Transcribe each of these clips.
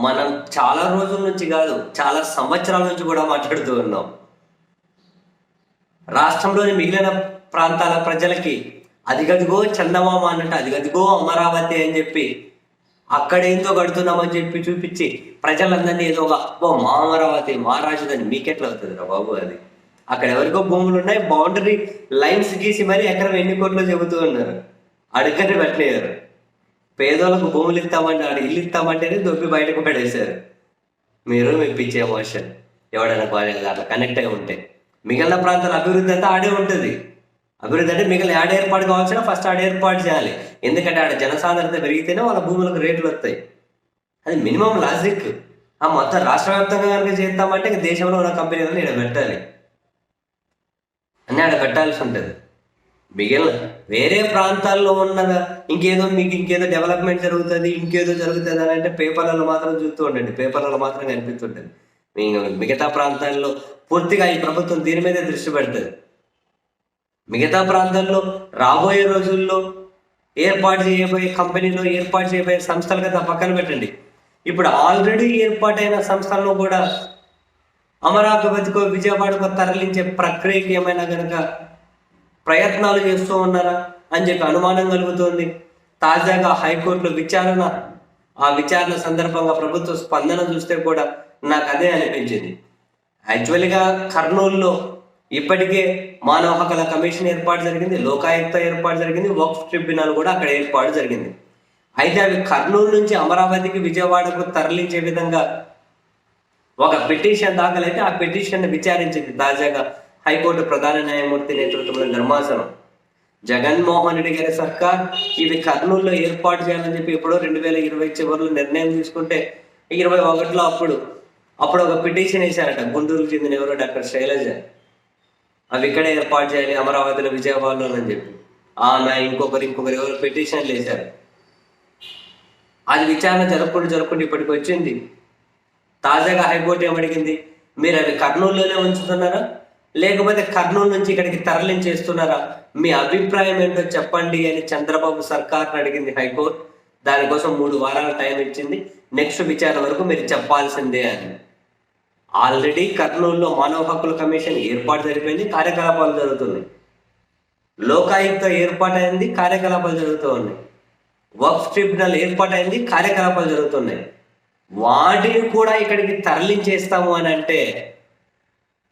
మనం చాలా రోజుల నుంచి కాదు చాలా సంవత్సరాల నుంచి కూడా మాట్లాడుతూ ఉన్నాం. రాష్ట్రంలోని మిగిలిన ప్రాంతాల ప్రజలకి అదిగదిగో చందమామ అన్నట్టు అదిగదిగో అమరావతి అని చెప్పి అక్కడేందో కడుతున్నామని చెప్పి చూపించి ప్రజలందరినీ ఏదో ఒక ఓ మా అమరావతి మా రాజధాని మీకెట్లా అవుతుంది రా బాబు అది అక్కడ ఎవరికో భూములు ఉన్నాయి బౌండరీ లైన్స్ గీసి మరీ ఎకరం ఎన్ని కోట్లు చెబుతూ ఉన్నారు. అడుగని పెట్టలేరు పేదోళ్ళకు భూములు ఇస్తామంటే ఆడ ఇల్లు ఇస్తామంటేనే దొబ్బి బయటకు పడేశారు. మీరు మీ పిచ్చి ఎమోషన్ ఎవడైనా కాలేజ్ అట్లా కనెక్ట్ అయి ఉంటే. మిగిలిన ప్రాంతాల అభివృద్ధి అంతా ఆడే ఉంటుంది. అభివృద్ధి అంటే మిగిలిన ఆడ ఏర్పాటు కావాల్సిన ఫస్ట్ ఆడ ఏర్పాటు చేయాలి. ఎందుకంటే ఆడ జనసాంద్రత పెరిగితేనే వాళ్ళ భూములకు రేట్లు వస్తాయి. అది మినిమం లాజిక్. ఆ మొత్తం రాష్ట్ర వ్యాప్తంగా కనుక చేద్దామంటే దేశంలో ఉన్న కంపెనీలను ఇక్కడ పెట్టాలి. అన్నీ ఆడ పెట్టాల్సి ఉంటుంది. మిగిలిన వేరే ప్రాంతాల్లో ఉన్న ఇంకేదో మీకు ఇంకేదో డెవలప్మెంట్ జరుగుతుంది ఇంకేదో జరుగుతుంది అని అంటే పేపర్లలో మాత్రం చూస్తూ ఉండండి. పేపర్లలో మాత్రం కనిపిస్తుంటుంది. మిగతా ప్రాంతాల్లో పూర్తిగా ఈ ప్రభుత్వం దీని మీదే దృష్టి పెడుతుంది. మిగతా ప్రాంతాల్లో రాబోయే రోజుల్లో ఏర్పాటు చేయబోయే కంపెనీలో ఏర్పాటు చేయబోయే సంస్థలు కదా పక్కన పెట్టండి. ఇప్పుడు ఆల్రెడీ ఏర్పాటైన సంస్థలను కూడా అమరావతికో విజయవాడకో తరలించే ప్రక్రియకి ఏమైనా కనుక ప్రయత్నాలు చేస్తూ ఉన్నారా అని చెప్పి అనుమానం కలుగుతోంది. తాజాగా హైకోర్టులో విచారణ ఆ విచారణ సందర్భంగా ప్రభుత్వ స్పందన చూస్తే కూడా నాకు అదే అనిపించింది. యాక్చువల్గా కర్నూలులో ఇప్పటికే మానవ హక్కుల కమిషన్ ఏర్పాటు జరిగింది లోకాయుక్త ఏర్పాటు జరిగింది వక్ఫ్ ట్రిబ్యునల్ కూడా అక్కడ ఏర్పాటు జరిగింది. అయితే అవి కర్నూలు నుంచి అమరావతికి విజయవాడకు తరలించే విధంగా ఒక పిటిషన్ దాఖలైతే ఆ పిటిషన్ విచారించింది తాజాగా హైకోర్టు ప్రధాన న్యాయమూర్తి నేతృత్వంలో ధర్మాసనం. జగన్మోహన్ రెడ్డి గారి సర్కార్ ఇవి కర్నూలులో ఏర్పాటు చేయాలని చెప్పి ఎప్పుడో రెండు వేల ఇరవై చివరిలో నిర్ణయం తీసుకుంటే ఇరవై ఒకటిలో అప్పుడు అప్పుడు ఒక పిటిషన్ వేశారట. గుంటూరుకు చెందిన ఎవరో డాక్టర్ శైలజ. అవి ఇక్కడే ఏర్పాటు చేయాలి అమరావతిలో విజయవాడలో అని చెప్పి. ఆమె ఇంకొకరు ఇంకొకరు ఎవరు పిటిషన్లు వేశారు. అది విచారణ జరుపుకుంటూ జరుపుకుంటూ ఇప్పటికి వచ్చింది. తాజాగా హైకోర్టు ఏమడిగింది మీరు అవి కర్నూలులోనే ఉంచుతున్నారా? లేకపోతే కర్నూలు నుంచి ఇక్కడికి తరలించేస్తున్నారా? మీ అభిప్రాయం ఏంటో చెప్పండి అని చంద్రబాబు సర్కార్ని అడిగింది హైకోర్టు. దానికోసం మూడు వారాల టైం ఇచ్చింది. నెక్స్ట్ విచారణ వరకు మీరు చెప్పాల్సిందే అని. ఆల్రెడీ కర్నూలులో మానవ హక్కుల కమిషన్ ఏర్పాటు జరిపోయింది కార్యకలాపాలు జరుగుతున్నాయి. లోకాయుక్త ఏర్పాటైంది కార్యకలాపాలు జరుగుతూ ఉన్నాయి వక్ఫ్ ట్రిబ్యునల్ ఏర్పాటైంది కార్యకలాపాలు జరుగుతున్నాయి. వాటిని కూడా ఇక్కడికి తరలించేస్తాము అని అంటే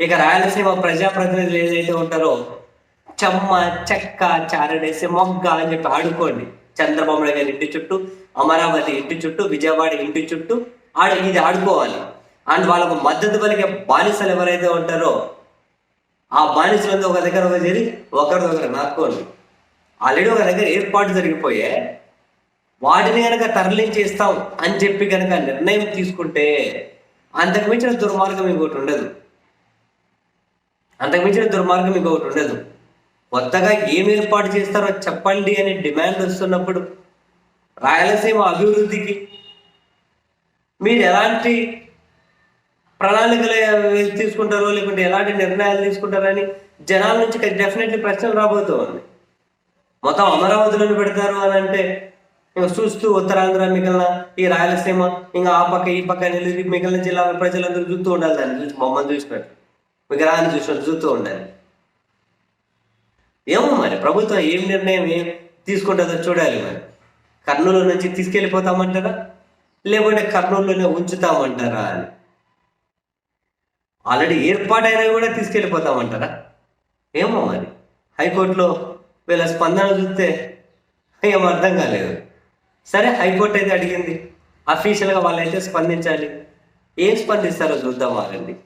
ఇక రాయలసీమ ప్రజాప్రతినిధులు ఏదైతే ఉంటారో చెమ్మ చెక్క చారడేసి మొగ్గ అని చెప్పి ఆడుకోండి. చంద్రబాబు నాయుడు గారి ఇంటి చుట్టూ అమరావతి ఇంటి చుట్టూ విజయవాడ ఇంటి చుట్టూ ఆడ ఇది ఆడుకోవాలి. అండ్ వాళ్ళకు మద్దతు పలికే బానిసలు ఎవరైతే ఉంటారో ఆ బానిసలంతా ఒక దగ్గర ఒక చేరి ఒకరి దగ్గర నాక్కోండి ఆల్రెడీ ఒక దగ్గర ఏర్పాటు జరిగిపోయే వాటిని కనుక తరలించేస్తాం అని చెప్పి కనుక నిర్ణయం తీసుకుంటే అంతకు మించిన దుర్మార్గం ఇంకోటి ఉండదు. అంతకుమించిన దుర్మార్గం ఇంకొకటి ఉండదు. కొత్తగా ఏం ఏర్పాటు చేస్తారో చెప్పండి అని డిమాండ్ వస్తున్నప్పుడు రాయలసీమ అభివృద్ధికి మీరు ఎలాంటి ప్రణాళికలు తీసుకుంటారో లేకుంటే ఎలాంటి నిర్ణయాలు తీసుకుంటారని జనాల నుంచి డెఫినెట్లీ ప్రశ్నలు రాబోతూ ఉంది మొత్తం అమరావతిలోనే పెడతారు అని అంటే ఇంకా చూస్తూ ఉత్తరాంధ్ర మిగిలిన ఈ రాయలసీమ ఇంకా ఆ పక్క ఈ పక్క మిగిలిన జిల్లాల ప్రజలందరూ చూస్తూ ఉండాలి దాన్ని. చూసి మమ్మల్ని చూసినట్టు విగ్రహాన్ని చూసినట్టు చూస్తూ ఉండాలి. ఏమో మరి ప్రభుత్వం ఏం నిర్ణయం ఏం తీసుకుంటుందో చూడాలి మరి. కర్నూలు నుంచి తీసుకెళ్ళిపోతామంటారా? లేకుంటే కర్నూలులోనే ఉంచుతామంటారా అని. ఆల్రెడీ ఏర్పాటైనవి కూడా తీసుకెళ్ళిపోతామంటారా? ఏమో మరి. హైకోర్టులో వీళ్ళ స్పందన చూస్తే ఏం అర్థం కాలేదు. సరే హైకోర్టు అయితే అడిగింది. అఫీషియల్గా వాళ్ళైతే స్పందించాలి. ఏం స్పందిస్తారో చూద్దాం వాళ్ళండి